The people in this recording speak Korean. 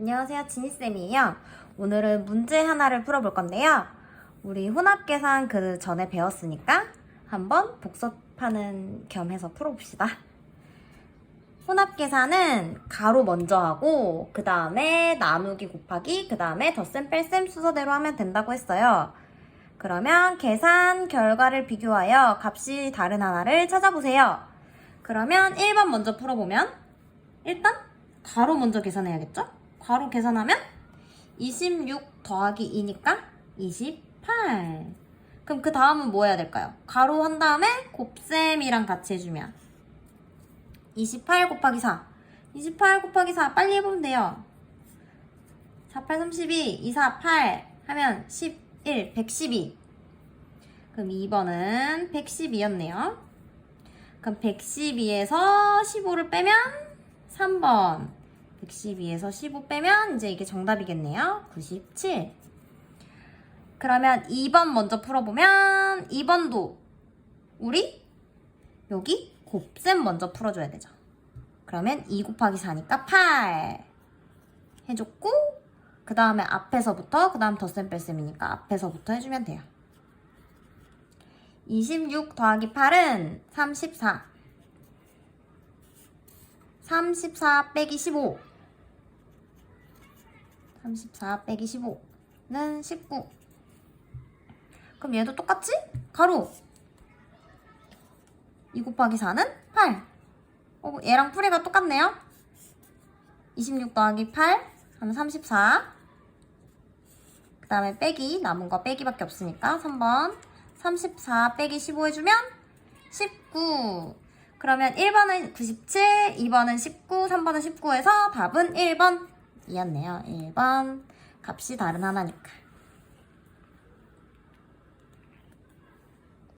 안녕하세요, 지니쌤이에요. 오늘은 문제 하나를 풀어볼 건데요. 우리 혼합 계산 그 전에 배웠으니까 한번 복습하는 겸 해서 풀어봅시다. 혼합 계산은 가로 먼저 하고, 그 다음에 나누기 곱하기, 그 다음에 덧셈 뺄셈 순서대로 하면 된다고 했어요. 그러면 계산 결과를 비교하여 값이 다른 하나를 찾아보세요. 그러면 1번 먼저 풀어보면 일단 가로 먼저 계산해야겠죠? 가로 계산하면 26 더하기 2니까 28. 그럼 그 다음은 뭐 해야 될까요? 가로 한 다음에 곱셈이랑 같이 해주면 28 곱하기 4. 28 곱하기 4 빨리 해보면 돼요. 4, 8, 32, 2, 4, 8 하면 11, 112. 그럼 2번은 112였네요. 그럼 112에서 15를 빼면 3번. 112에서 15 빼면 이제 이게 정답이겠네요. 97. 그러면 2번 먼저 풀어보면 2번도 우리 여기 곱셈 먼저 풀어줘야 되죠. 그러면 2 곱하기 4니까 8 해줬고 그 다음에 앞에서부터 그 다음 덧셈 뺄셈이니까 앞에서부터 해주면 돼요. 26 더하기 8은 34. 34 빼기 15. 34 빼기 15는 19. 그럼 얘도 똑같지? 가로. 2 곱하기 4는 8. 어, 얘랑 풀이가 똑같네요. 26 더하기 8 하면 34. 그 다음에 빼기, 남은 거 빼기밖에 없으니까 3번. 34 빼기 15 해주면 19. 그러면 1번은 97, 2번은 19, 3번은 19에서 답은 1번 이었네요. 1번. 값이 다른 하나니까.